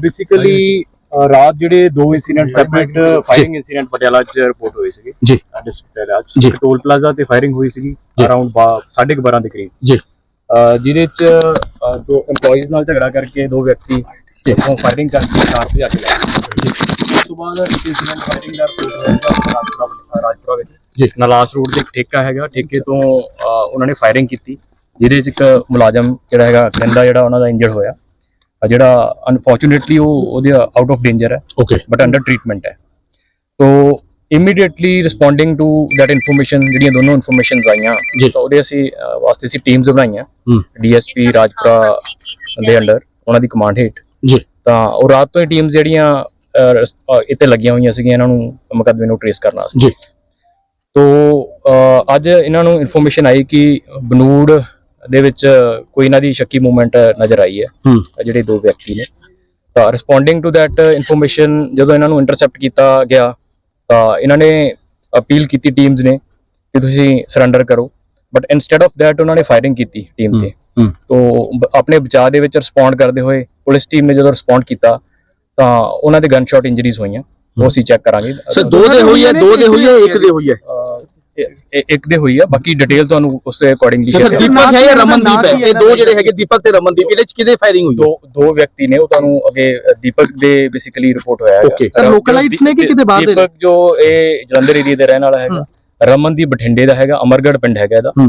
Basically ਰਾਤ ਜਿਹੜੇ ਦੋ incident separate firing incident Patiala ਚ ਰਿਪੋਰਟ ਹੋਏ ਸੀਗੇ। ਜੀ। ਡਿਸਟ੍ਰਿਕਟ ਪਟਿਆਲਾ। ਚ ਟੋਲ ਪਲਾਜ਼ਾ ਤੇ ਫਾਇਰਿੰਗ ਹੋਈ ਸੀਗੀ ਅਰਾਊਂਡ 12:30 ਦੇ ਕਰੀਬ। ਜੀ। ਜਿਹਦੇ ਚ ਦੋ EMPLOYEES ਨਾਲ ਝਗੜਾ ਕਰਕੇ ਦੋ ਵਿਅਕਤੀ ਜਿੱਥੋਂ ਫਾਇਰਿੰਗ ਕਰਕੇ ਕਾਰ ਤੇ ਜਾ ਕੇ ਲੈ ਗਏ। ਉਸ ਤੋਂ ਬਾਅਦ ਇਨਸੀਡੈਂਟ ਫਾਇਰਿੰਗ ਦਾ ਰਿਪੋਰਟ ਰਾਜਪੁਰਾ ਵਿੱਚ ਜੀ। ਨਲਾਸ ਰੋਡ ਇੱਕ ਠੇਕਾ ਹੈਗਾ ਠੇਕੇ ਤੋਂ ਉਹਨਾਂ ਨੇ ਫਾਇਰਿੰਗ ਕੀਤੀ ਜਿਹਦੇ ਚ ਇੱਕ ਮੁਲਾਜ਼ਮ ਜਿਹੜਾ ਹੈਗਾ ਕਹਿੰਦਾ ਜਿਹੜਾ ਉਹਨਾਂ ਦਾ ਇੰਜਰਡ ਹੋਇਆ। ਜਿਹੜਾ ਅਨਫੋਰਚੂਨੇਟਲੀ ਉਹ ਉਹਦੇ ਆਊਟ ਆਫ ਡੇਂਜਰ ਹੈ ਓਕੇ ਬਟ ਅੰਡਰ ਟ੍ਰੀਟਮੈਂਟ ਹੈ। ਤੋ immediately responding to that information ਜਿਹੜੀਆਂ ਦੋਨੋਂ ਇਨਫੋਰਮੇਸ਼ਨਸ ਆਈਆਂ। ਤਾਂ ਉਹਦੇ ਅਸੀਂ ਵਾਸਤੇ ਅਸੀਂ ਟੀਮਸ ਬਣਾਈਆਂ। ਡੀਐਸਪੀ ਰਾਜਪੁਰਾ ਦੇ ਅੰਡਰ ਉਹਨਾਂ ਦੀ ਕਮਾਂਡ ਹੇਠ। ਜੀ। ਤਾਂ ਉਹ ਰਾਤ ਤੋਂ ਹੀ ਟੀਮਸ ਜਿਹੜੀਆਂ ਇੱਥੇ ਲੱਗੀਆਂ ਹੋਈਆਂ ਸੀਗੀਆਂ ਇਹਨਾਂ ਨੂੰ ਮੁਕੱਦਮੇ ਨੂੰ ਟ੍ਰੇਸ ਕਰਨ ਵਾਸਤੇ ਜੀ। ਤੋ ਅੱਜ ਇਹਨਾਂ ਨੂੰ ਇਨਫੋਰਮੇਸ਼ਨ ਆਈ ਕਿ ਬਨੂੜ ਦੇ ਵਿੱਚ ਕੋਈ ਇਹਨਾਂ ਦੀ ਸ਼ੱਕੀ ਮੂਵਮੈਂਟ ਨਜ਼ਰ ਆਈ ਹੈ। ਜਿਹੜੇ ਦੋ ਵਿਅਕਤੀ ਨੇ। ਤਾਂ ਰਿਸਪੋਂਡਿੰਗ ਟੂ ਦੈਟ ਇਨਫੋਰਮੇਸ਼ਨ ਜਦੋਂ ਇਹਨਾਂ ਨੂੰ ਇੰਟਰਸੈਪਟ ਕੀਤਾ ਗਿਆ ਤਾਂ ਇਹਨਾਂ ਨੇ ਅਪੀਲ ਕੀਤੀ ਟੀਮਸ ਨੇ ਕਿ ਤੁਸੀਂ ਸਰੈਂਡਰ ਕਰੋ। ਬਟ ਇਨਸਟੈਡ ਆਫ ਦੈਟ ਉਹਨਾਂ ਨੇ ਫਾਇਰਿੰਗ ਕੀਤੀ ਟੀਮ ਤੇ। ਤੋਂ ਆਪਣੇ ਬਚਾਅ ਦੇ ਵਿੱਚ ਰਿਸਪੌਂਡ ਕਰਦੇ ਹੋਏ ਪੁਲਿਸ ਟੀਮ ਨੇ ਜਦੋਂ ਰਿਸਪੌਂਡ ਕੀਤਾ ਤਾਂ ਉਹਨਾਂ ਦੇ ਗਨ ਸ਼ਾਟ ਇੰਜਰੀਜ਼ ਹੋਈਆਂ ਉਹ ਅਸੀਂ ਚੈੱਕ ਕਰਾਂਗੇ। ਸਰ ਦੋ ਦੇ ਹੋਈ ਹੈ ਦੋ ਦੇ ਹੋਈ ਹੈ ਇੱਕ ਦੇ ਹੋਈ ਹੈ? ਇ- ਇੱਕ ਦੇ ਹੋਈ ਆ ਬਾਕੀ ਡਿਟੇਲ ਤੁਹਾਨੂੰ ਉਸ ਦੇ ਅਕੋਰਡਿੰਗਲੀ ਸਰ ਦੀਪਕ ਹੈ ਜਾਂ ਰਮਨਦੀਪ ਹੈ? ਇਹ ਦੋ ਜਿਹੜੇ ਹੈਗੇ ਦੀਪਕ ਤੇ ਰਮਨਦੀਪ ਇਹਦੇ ਚ ਕਿਹਦੇ ਫਾਇਰਿੰਗ ਹੋਈ ਦੋ ਦੋ ਵਿਅਕਤੀ ਨੇ ਉਹ ਤੁਹਾਨੂੰ ਅੱਗੇ ਦੀਪਕ ਦੇ ਬੇਸਿਕਲੀ ਰਿਪੋਰਟ ਹੋਇਆ Okay. Sir, localites ਨੇ ਕਿ ਕਿਤੇ ਬਾਹਰ ਦੇ? ਨੇ? ਦੀਪਕ ਜੋ ਇਹ ਜਲੰਧਰ ਏਰੀਆ ਦੇ ਰਹਿਣ ਵਾਲਾ ਹੈਗਾ ਰਮਨਦੀਪ ਬਠਿੰਡੇ ਦਾ ਹੈਗਾ ਅਮਰਗੜ ਪਿੰਡ ਹੈਗਾ ਇਹਦਾ। ਹੂੰ।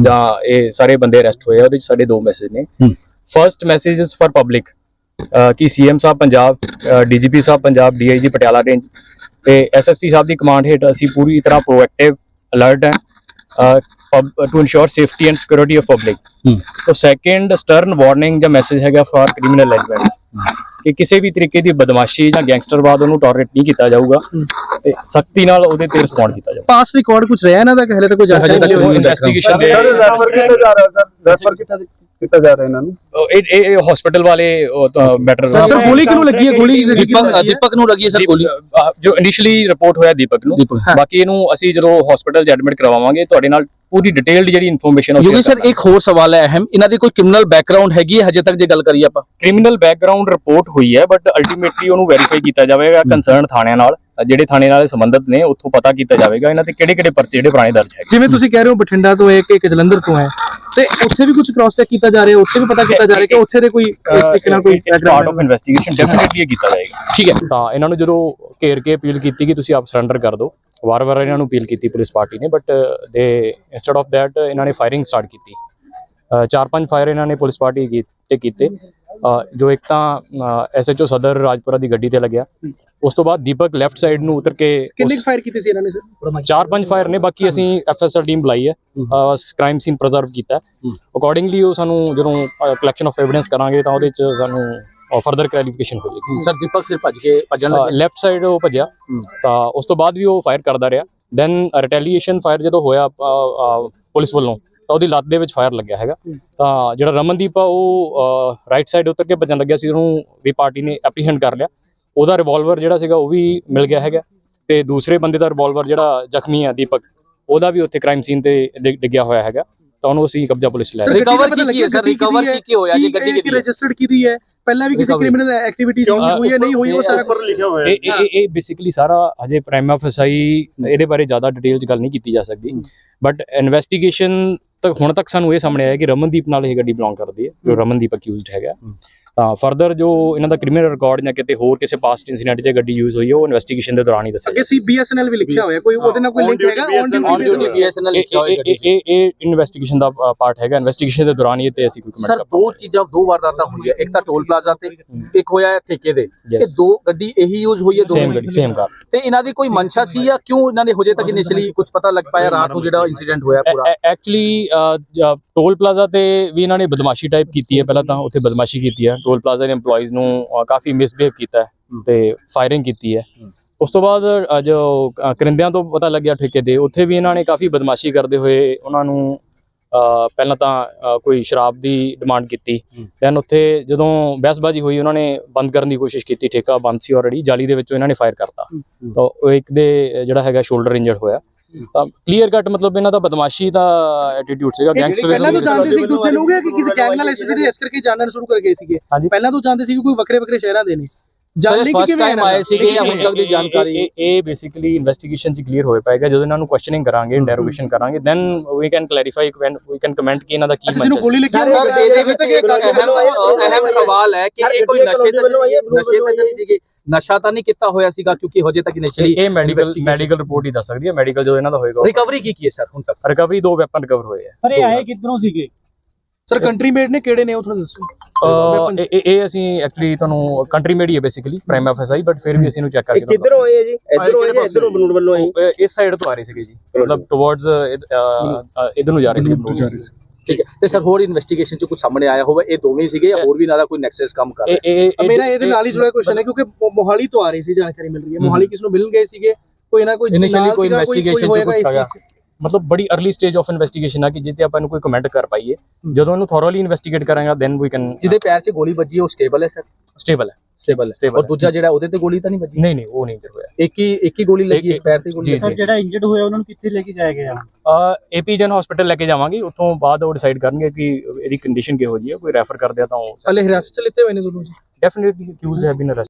ਜਾਂ ਇਹ ਸਾਰੇ ਬੰਦੇ ਅਰੈਸਟ ਹੋਏ ਆ ਉਹਦੇ ਚ ਸਾਡੇ ਦੋ ਮੈਸੇਜ ਨੇ। First message is for public ਕਿ ਸੀਐਮ ਸਾਹਿਬ ਪੰਜਾਬ ਡੀਜੀਪੀ ਸਾਹਿਬ ਪੰਜਾਬ ਡੀਆਈਜੀ ਪਟਿਆਲਾ ਰੇਂਜ ਤੇ ਐਸਐਸਪੀ ਸਾਹਿਬ ਦੀ ਕਮਾਂਡ ਹੇਠ ਅਸੀਂ ਪੂਰੀ ਤਰ੍ਹਾਂ ਪ੍ਰੋਐਕਟਿਵ ਅਲਰਟ ਹੈ to ensure safety and security of public ਤੋ ਸੈਕੰਡ ਸਟਰਨ ਵਾਰਨਿੰਗ ਜਾਂ ਮੈਸੇਜ ਹੈਗਾ ਫॉर ਕ੍ਰਿਮੀਨਲ ਐਲੀਮੈਂਟਸ ਕਿ ਕਿਸੇ ਵੀ ਤਰੀਕੇ ਦੀ ਬਦਮਾਸ਼ੀ ਜਾਂ ਗੈਂਗਸਟਰਵਾਦ ਉਹਨੂੰ ਟੋਲਰੇਟ ਨਹੀਂ ਕੀਤਾ ਜਾਊਗਾ। ਤੇ ਸਖਤੀ ਨਾਲ ਉਹਦੇ ਤੇ ਰਿਸਪੌਂਡ ਕੀਤਾ ਜਾਊਗਾ। ਪਾਸ ਰਿਕਾਰਡ ਕੁਝ ਰਿਹਾ ਇਹਨਾਂ ਦਾ ਕਿ ਹਲੇ ਤੱਕ ਕੋਈ ਜਾਣਕਾਰੀ ਹਜੇ ਤੱਕ ਨਹੀਂ ਹੋਈ? ਇਨਵੈਸਟੀਗੇਸ਼ਨ ਦੇ ਸਰ ਰੈਫਰ ਕੀਤਾ ਜਾ ਰਿਹਾ ਸਰ ਰੈਫਰ ਕੀਤਾ ਕੀਤਾ ਜਾ ਰਿਹਾ ਇਹਨਾਂ ਨੂੰ। ਇਹ ਇਹ ਹਸਪੀਟਲ ਵਾਲੇ ਮੈਟਰ ਸਰ ਗੋਲੀ ਕਿਹਨੂੰ ਲੱਗੀ ਹੈ? ਗੋਲੀ ਲੱਗੀ ਕਿਹਨੂੰ ਦੀਪਕ ਲੱਗੀ ਹੈ? ਦੀਪਕ ਨੂੰ ਲੱਗੀ ਹੈ ਸਰ ਗੋਲੀ। ਜੋ ਇਨੀਸ਼ੀਅਲੀ ਰਿਪੋਰਟ ਹੋਇਆ ਦੀਪਕ ਨੂੰ। ਦੀਪਕ ਹਾਂ। ਬਾਕੀ ਇਹਨੂੰ ਅਸੀਂ ਜਦੋਂ ਹਸਪੀਟਲ 'ਚ ਐਡਮਿਟ ਕਰਵਾਵਾਂਗੇ ਤੁਹਾਡੇ ਨਾਲ ਪੂਰੀ ਡਿਟੇਲਡ ਜਿਹੜੀ ਇਨਫੋਰਮੇਸ਼ਨ ਉਹ ਯੋਗੀ ਸਰ ਇੱਕ ਹੋਰ ਸਵਾਲ ਹੈ ਅਹਿਮ। ਇਹਨਾਂ ਦੀ ਕੋਈ ਕ੍ਰਿਮੀਨਲ ਬੈਕਗ੍ਰਾਉਂਡ ਹੈਗੀ ਹੈ? ਹਜੇ ਤੱਕ ਜੇ ਗੱਲ ਕਰੀਏ ਆਪਾਂ। ਕ੍ਰਿਮੀਨਲ ਬੈਕਗ੍ਰਾਉਂਡ ਰਿਪੋਰਟ ਹੋਈ ਹੈ ਬਟ ਅਲਟੀਮੇਟਲੀ ਉਹਨੂੰ ਵੈਰੀਫਾਈ ਕੀਤਾ ਜਾਵੇਗਾ ਕੰਸਰਨ ਥਾਣਿਆਂ ਨਾਲ। ਅ, ਜਿਹੜੇ ਥਾਣੇ ਨਾਲ ਸੰਬੰਧਿਤ ਨੇ ਉੱਥੋਂ ਪਤਾ ਕੀਤਾ ਜਾਵੇਗਾ। ਇਹਨਾਂ ਤੇ ਕਿਹੜੇ ਕਿਹੜੇ ਪਰਚੇ ਜਿਹੜੇ ਪੁਰਾਣੇ ਦਰਜ ਹੈਗੇ। ਜਿਵੇਂ ਤੁਸੀਂ ਕਹਿ ਰਹੇ ਹੋ ਬਠਿੰਡਾ ਤੋਂ ਹੈ ਕਿ ਇੱਕ ਜਲੰਧਰ ਤੋਂ ਹੈ। ਤੇ ਉੱਥੇ ਵੀ ਕੁਝ ਕ੍ਰਾਸ ਚੈੱਕ ਕੀਤਾ ਜਾ ਰਿਹਾ ਉੱਥੇ ਵੀ ਪਤਾ ਕੀਤਾ ਜਾ ਰਿਹਾ ਕਿ ਉੱਥੇ ਦੇ ਕੋਈ ਇਸ ਤਰੀਕੇ ਨਾਲ ਕੋਈ ਪਾਰਟ ਆਫ ਇਨਵੈਸਟੀਗੇਸ਼ਨ ਡੈਫੀਨਿਟਲੀ ਕੀਤਾ ਜਾਏਗਾ। ਠੀਕ ਹੈ। ਤਾਂ ਇਹਨਾਂ ਨੂੰ ਜਦੋਂ ਘੇਰ ਕੇ ਅਪੀਲ ਕੀਤੀ ਕਿ ਤੁਸੀਂ ਆਪ ਸਰੈਂਡਰ ਕਰ ਦਿਓ ਵਾਰ-ਵਾਰ ਇਹਨਾਂ ਨੂੰ ਅਪੀਲ ਕੀਤੀ ਪੁਲਿਸ ਪਾਰਟੀ ਨੇ ਬਟ ਦੇ ਇੰਸਟੈਡ ਆਫ ਥੈਟ ਇਹਨਾਂ ਨੇ ਫਾਇਰਿੰਗ ਸਟਾਰਟ ਕੀਤੀ। ਚਾਰ ਪੰਜ ਫਾਇਰ ਇਹਨਾਂ ਨੇ ਪੁਲਿਸ ਪਾਰਟੀ ਤੇ ਕੀਤੇ। ਜੋ ਇੱਕ ਤਾਂ ਐਸਐਚਓ ਸਦਰ ਰਾਜਪੁਰਾ ਦੀ ਗੱਡੀ ਤੇ ਲੱਗਿਆ। ਉਸ ਤੋਂ ਬਾਅਦ ਦੀਪਕ ਲੈਫਟ ਸਾਈਡ ਨੂੰ ਉਤਰ ਕੇ ਕਿੰਨੇ ਫਾਇਰ ਕੀਤੇ ਸੀ ਇਹਨਾਂ ਨੇ ਸਰ ਚਾਰ ਪੰਜ ਫਾਇਰ ਨੇ ਬਾਕੀ ਅਸੀਂ ਐਫਐਸਆਰ ਟੀਮ ਬੁਲਾਈ ਹੈ। ਕ੍ਰਾਈਮ ਸੀਨ ਪ੍ਰੀਜ਼ਰਵ ਕੀਤਾ ਅਕੋਰਡਿੰਗਲੀ ਉਹ ਸਾਨੂੰ ਜਦੋਂ ਕਲੈਕਸ਼ਨ ਆਫ ਐਵੀਡੈਂਸ ਕਰਾਂਗੇ ਤਾਂ ਉਹਦੇ ਚ ਸਾਨੂੰ ਫਰਦਰ ਕਲੈਰੀਫਿਕੇਸ਼ਨ ਹੋ। ਜਾਏਗੀ ਸਰ ਦੀਪਕ ਫਿਰ ਭੱਜ ਕੇ ਭੱਜਣ ਲੱਗੇ? ਲੈਫਟ ਸਾਈਡ ਉਹ ਭੱਜਿਆ। ਤਾਂ ਉਸ ਤੋਂ ਬਾਅਦ ਵੀ ਉਹ ਫਾਇਰ ਕਰਦਾ ਰਿਹਾ। ਦੈਨ ਰਿਟੈਲੀਏਸ਼ਨ ਫਾਇਰ ਜਦੋਂ ਹੋਇਆ ਪੁਲਿਸ ਵੱਲੋਂ ਤਾਂ ਉਹਦੀ ਲੱਤ ਦੇ ਵਿੱਚ ਫਾਇਰ ਲੱਗਿਆ ਹੈਗਾ। ਤਾਂ ਜਿਹੜਾ ਰਮਨਦੀਪ ਆ ਉਹ ਰਾਈਟ ਸਾਈਡ ਉਤਰ ਕੇ ਭੱਜਣ ਲੱਗਿਆ ਸੀ ਉਹਨੂੰ ਵੀ ਪਾਰਟੀ ਨੇ ਐਪਰੀਹੈਂਡ ਕਰ ਲਿਆ। ਉਹਦਾ ਰਿਵਾਲਵਰ ਜਿਹੜਾ ਸੀਗਾ ਉਹ ਵੀ ਮਿਲ ਗਿਆ ਹੈਗਾ। ਤੇ ਦੂਸਰੇ ਬੰਦੇ ਦਾ ਰਿਵਾਲਵਰ ਜਿਹੜਾ ਜ਼ਖਮੀ ਆ ਦੀਪਕ ਉਹਦਾ ਵੀ ਉੱਥੇ ਕ੍ਰਾਈਮ ਸੀਨ ਤੇ ਡਿੱਗ- ਡਿੱਗਿਆ ਹੋਇਆ ਹੈਗਾ। ਤਾਂ ਉਹਨੂੰ ਅਸੀਂ ਕਬਜ਼ਾ ਪੁਲਿਸ ਲੈ Recover ਪਤਾ ਕੀ ਕੀ ਹੈ, sir? Recover ਕੀ ਕੀ ਹੋਇਆ? ਜੀ? ਗੱਡੀ ਕਿਹਦੀ ਹੈ? ਰਜਿਸਟਰਡ ਕੀਤੀ ਹੈ? ਪਹਿਲਾਂ ਵੀ ਕਿਸੇ। ਕ੍ਰਿਮੀਨਲ ਐਕਟੀਵਿਟੀ ਹੋਈ ਹੈ ਨਹੀਂ ਹੋਈ ਉਹ ਸਾਰਾ ਉੱਪਰ ਲਿਖਿਆ ਹੋਇਆ ਇਹ ਇਹ- ਇਹ ਬੇਸਿਕਲੀ ਸਾਰਾ ਹਜੇ ਪ੍ਰਾਈਮਾ ਫਸਾਈ ਇਹਦੇ ਬਾਰੇ ਜ਼ਿਆਦਾ ਡਿਟੇਲ ਚ ਗੱਲ ਨਹੀਂ ਕੀਤੀ ਜਾ ਸਕਦੀ। ਬਟ ਇਨਵੈਸਟੀਗੇਸ਼ਨ ਤੱਕ ਹੁਣ ਤੱਕ ਸਾਨੂੰ ਇਹ ਸਾਹਮਣੇ ਆਇਆ ਕਿ ਰਮਨਦੀਪ ਨਾਲ ਇਹ ਗੱਡੀ ਬਿਲੋਂਗ ਕਰਦੀ ਹੈ ਜੋ ਰਮਨਦੀਪ ਅਕਿਊਜ਼ਡ ਹੈਗਾ। ਤਾਂ ਫਰਦਰ ਜੋ ਇਹਨਾਂ ਦਾ ਕ੍ਰਿਮੀਨਲ ਰਿਕਾਰਡ ਜਾਂ ਕਿਤੇ ਹੋਰ ਕਿਸੇ ਪਾਸਟ ਇਨਸੀਡੈਂਟ 'ਚ ਗੱਡੀ ਯੂਜ਼ ਹੋਈ ਹੈ ਉਹ ਇਨਵੈਸਟੀਗੇਸ਼ਨ ਦੇ ਦੌਰਾਨ ਹੀ ਦੱਸਿਆ ਅੱਗੇ ਸੀ BSNL ਵੀ ਲਿਖਿਆ ਹੋਇਆ ਕੋਈ ਉਹਦੇ ਨਾਲ ਕੋਈ ਲਿੰਕ ਹੈਗਾ? ਔਨ ਡਿਊਟੀ BSNL ਲਿਖਿਆ ਹੋਇਆ ਇਹ। ਇਹ ਇਹ ਇਨਵੈਸਟੀਗੇਸ਼ਨ ਦਾ ਪਾਰਟ ਹੈਗਾ। ਇਨਵੈਸਟੀਗੇਸ਼ਨ ਦੇ ਦੌਰਾਨ ਹੀ ਤੇ ਅਸੀਂ ਕੋਈ ਸਰ ਕਮੈਂਟ ਦੋ ਚੀਜ਼ਾਂ ਦੋ ਵਾਰਦਾਤਾਂ ਹੋਈਆਂ। ਇੱਕ ਤਾਂ ਟੋਲ ਪਲਾਜ਼ਾ ਤੇ ਇੱਕ ਹੋਇਆ ਹੈ ਠੇਕੇ ਦੇ ਇਹ. ਦੋ ਗੱਡੀ ਇਹੀ ਯੂਜ਼ ਹੋਈ ਹੈ ਸੇਮ ਦੋਵੇਂ ਗੱਡੀ ਸੇਮ ਕਾਰ ਤੇ ਇਹਨਾਂ ਦੀ ਕੋਈ ਮਨਸ਼ਾ ਸੀ ਜਾਂ ਕਿਉਂ ਇਹਨਾਂ ਨੇ ਹਜੇ ਤੱਕ ਇਨੀਸ਼ੀਅਲੀ ਕੁਝ ਪਤਾ ਲੱਗ ਪਾਇਆ? ਰਾਤ ਨੂੰ ਜਿਹੜਾ ਇਨਸੀਡੈਂਟ ਹੋਇਆ ਪੂਰਾ। ਐਕਚੁਅਲੀ ਟੋਲ ਪਲਾਜ਼ਾ ਤੇ ਵੀ ਇਹਨਾਂ ਨੇ ਬਦਮਾਸ਼ੀ ਟਾਈਪ ਕੀਤੀ ਹੈ ਪਹਿਲਾਂ ਤਾਂ ਉੱਥੇ ਬਦਮਾਸ਼ੀ ਕੀਤੀ ਹੈ। ਟੋਲ ਪਲਾਜ਼ਾ ਦੇ EMPLOYEES ਨੂੰ ਕਾਫੀ ਮਿਸਬਿਹੇਵ ਕੀਤਾ ਤੇ ਫਾਇਰਿੰਗ ਕੀਤੀ ਹੈ। ਉਸ ਤੋਂ ਬਾਅਦ ਜੋ ਕਰਿੰਦਿਆਂ ਤੋਂ ਪਤਾ ਲੱਗਿਆ ਠੇਕੇ ਦੇ ਉੱਥੇ ਵੀ ਇਹਨਾਂ ਨੇ ਕਾਫੀ ਬਦਮਾਸ਼ੀ ਕਰਦੇ ਹੋਏ ਉਹਨਾਂ ਨੂੰ ਪਹਿਲਾਂ ਤਾਂ ਕੋਈ ਸ਼ਰਾਬ ਦੀ ਡਿਮਾਂਡ ਕੀਤੀ। ਦੈਨ ਉੱਥੇ ਜਦੋਂ ਬਹਿਸਬਾਜ਼ੀ ਹੋਈ ਉਹਨਾਂ ਨੇ ਬੰਦ ਕਰਨ ਦੀ ਕੋਸ਼ਿਸ਼ ਕੀਤੀ ਠੇਕਾ ਬੰਦ ਸੀ ਆਲਰੇਡੀ ਜਾਲੀ ਦੇ ਵਿੱਚੋਂ ਇਹਨਾਂ ਨੇ ਫਾਇਰ ਕਰਤਾ। ਤਾਂ ਉਹ ਇੱਕ ਦੇ ਜਿਹੜਾ ਹੈਗਾ ਸ਼ੋਲਡਰ ਇੰਜਰਡ ਹੋਇਆ। ਤਾਂ ਕਲੀਅਰ ਕੱਟ ਮਤਲਬ ਇਹਨਾਂ ਦਾ ਬਦਮਾਸ਼ੀ ਦਾ ਐਟੀਟਿਊਡ ਸੀਗਾ ਪਹਿਲਾਂ ਤੋਂ ਗੈਂਗਸਟਰ ਜਾਣਦੇ ਸੀ ਇੱਕ ਦੂਜੇ ਨੂੰ ਕਿ ਕਿਸੇ ਗੈਂਗ ਨਾਲ ਐਸੋਸੀਏਟਡ ਇਸ ਕਰਕੇ ਜਾਣਨਾ ਸ਼ੁਰੂ ਕਰ ਗਏ ਸੀਗੇ। ਪਹਿਲਾਂ ਤੋਂ ਜਾਣਦੇ ਸੀ ਕਿ ਕੋਈ ਵੱਖਰੇ ਵੱਖਰੇ ਸ਼ਹਿਰਾਂ ਦੇ ਨੇ ਜਾਣਦੇ ਕਿ ਕਿਵੇਂ ਆਏ ਸੀਗੇ ਜਾਂ ਹੁਣ ਤੱਕ ਦੀ ਜਾਣਕਾਰੀ। ਇਹ ਬੇਸਿਕਲੀ ਇਨਵੈਸਟੀਗੇਸ਼ਨ ਚ ਕਲੀਅਰ ਹੋਏ ਪਾਏਗਾ ਜਦੋਂ ਇਹਨਾਂ ਨੂੰ ਕੁਐਸਚਨਿੰਗ ਕਰਾਂਗੇ ਇੰਟਰੋਗੇਸ਼ਨ ਕਰਾਂਗੇ then we can clarify when we can comment ਕਿ ਇਹਨਾਂ ਦਾ ਕੀ ਮਤਲਬ ਗੋਲੀ ਲੱਗੀ ਸਰ ਹੈ, ਇਹਦੇ ਵਿੱਚ ਇੱਕ ਅਹਿਮ ਅਹਿਮ ਸਵਾਲ ਹੈ ਕਿ ਇਹ ਕੋਈ ਨਸ਼ੇ ਤਾਂ ਨਸ਼ੇ ਤਾਂ ਨਹੀਂ ਸੀਗੇ। ਨਸ਼ਾ ਤਾਂ ਨਹੀਂ ਕੀਤਾ ਹੋਇਆ ਸੀਗਾ ਕਿਉਂਕਿ ਹਜੇ ਤੱਕ ਇਨੀਸ਼ੀਅਲੀ ਇਹ ਮੈਡੀਕਲ ਮੈਡੀਕਲ ਰਿਪੋਰਟ ਹੀ ਦੱਸ ਸਕਦੀ ਹੈ। ਮੈਡੀਕਲ ਜਦੋਂ ਇਹਨਾਂ ਦਾ ਹੋਏਗਾ ਰਿਕਵਰੀ ਕੀ ਕੀ ਹੈ ਸਰ ਹੁਣ ਤੱਕ? ਰਿਕਵਰੀ ਦੋ ਵੈਪਨ ਰਿਕਵਰ ਹੋਏ ਆ ਸਰ ਇਹ ਆਏ ਕਿੱਧਰੋਂ ਸੀਗੇ? ਸਰ ਕੰਟਰੀ ਮੇਡ ਨੇ ਕਿਹੜੇ ਨੇ ਉਹ ਥੋੜਾ ਦੱਸੋ। ਇਹ ਇਹ- ਇਹ ਅਸੀਂ ਐਕਚੁਅਲੀ ਤੁਹਾਨੂੰ ਕੰਟਰੀ ਮੇਡ ਹੀ ਹੈ ਬੇਸਿਕਲੀ ਪ੍ਰਾਈਮ ਐਫਐਸਆਈ ਬਟ ਫਿਰ ਵੀ ਅਸੀਂ ਨੂੰ ਚੈੱਕ ਕਰਕੇ ਕਿੱਧਰੋਂ ਆਏ ਆ ਜੀ? ਇੱਧਰੋਂ ਆਏ ਜਾਂ ਇੱਧਰੋਂ ਬਨੂੜ ਵੱਲੋਂ ਆਏ? ਉਹ ਇਸ ਸਾਈਡ ਤੋਂ ਆ ਰਹੇ ਸੀਗੇ ਜੀ। ਮਤਲਬ ਟੁਵਰਡਸ ਇਧਰ ਨੂੰ ਜਾ ਰਹੇ ਸੀ। ਠੀਕ ਹੈ। ਤੇ ਸਰ ਹੋਰ ਇਨਵੈਸਟੀਗੇਸ਼ਨ ਚ ਕੁਝ ਸਾਹਮਣੇ ਆਇਆ ਹੋਵੇ? ਇਹ ਦੋਵੇਂ ਸੀਗੇ ਜਾਂ ਹੋਰ ਵੀ ਨਾਲ ਕੋਈ ਨੈਕਸਸ ਕੰਮ ਕਰ ਰਹੇ? ਇਹ ਇਹ ਇਹ- ਮੇਰਾ ਇਹਦੇ ਨਾਲ ਹੀ ਜੁੜਿਆ ਕੁਐਸਚਨ ਹੈ ਕਿਉਂਕਿ ਮੋ- ਮੋਹਾਲੀ ਤੋਂ ਆ ਰਹੀ ਸੀ ਜਾਣਕਾਰੀ ਮਿਲ ਰਹੀ ਹੈ। ਮੋਹਾਲੀ ਕਿਸ ਨੂੰ ਮਿਲਣ ਗਏ ਸੀਗੇ? ਕੋਈ ਨਾ ਕੋਈ Initially ਨਾਲ ਕੋਈ ਸੀਗਾ, investigation 'ਚ ਹੋਏਗਾ ਇਸ ਪੁੱਛਿਆ ਚੀਜ਼ 'ਚ। ਮਤਲਬ ਬੜੀ अर्ਲੀ ਸਟੇਜ ਆਫ ਇਨਵੈਸਟੀਗੇਸ਼ਨ ਆ ਕਿ ਜਿੱਤੇ ਆਪਾਂ ਨੂੰ ਕੋਈ ਕਮੈਂਟ ਕਰ ਪਾਈਏ। ਜਦੋਂ ਇਹਨੂੰ ਥੋਰੋਲੀ ਇਨਵੈਸਟੀਗੇਟ ਕਰਾਂਗਾ ਦੈਨ ਵੀ ਕੈਨ ਜਿਹਦੇ ਪੈਰ 'ਚ ਗੋਲੀ ਵੱਜੀ ਹੈ ਉਹ ਸਟੇਬਲ ਹੈ ਸਰ ਸਟੇਬਲ ਹੈ। ਸਟੇਬਲ ਹੈ। ਔਰ। ਦੂਜਾ ਜਿਹੜਾ ਉਹਦੇ ਤੇ ਗੋਲੀ ਤਾਂ ਨਹੀਂ ਵੱਜੀ? ਨਹੀਂ ਨਹੀਂ ਉਹ ਨਹੀਂ ਇੰਜਰ ਹੋਇਆ। ਇੱਕ ਹੀ ਇੱਕ ਹੀ ਗੋਲੀ ਲੱਗੀ ਇੱਕ ਪੈਰ ਤੇ ਗੋਲੀ ਜੀ। ਜਿਹੜਾ ਇੰਜਰਡ ਹੋਇਆ ਉਹਨਾਂ ਨੂੰ ਕਿੱਥੇ ਲੈ ਕੇ ਜਾਇਆ ਗਿਆ? ਅ ਏਪੀਜਨ ਹਸਪੀਟਲ ਲੈ ਕੇ ਜਾਵਾਂਗੇ ਉੱਥੋਂ ਬਾਅਦ ਉਹ ਡਿਸਾਈਡ ਕਰਨਗੇ ਕਿ ਇਹਦੀ ਕੰਡੀਸ਼ਨ ਕਿਹੋ ਜੀ ਹੈ ਕੋਈ ਰੈਫਰ ਕਰਦੇ ਆ ਤਾਂ ਉਹ ਹਲੇ ਹਿਰਾਸਤ ਚ ਲਿੱਤੇ ਹੋਏ ਨੇ ਦੋਨੋਂ ਜੀ? Definitely accused have been arrest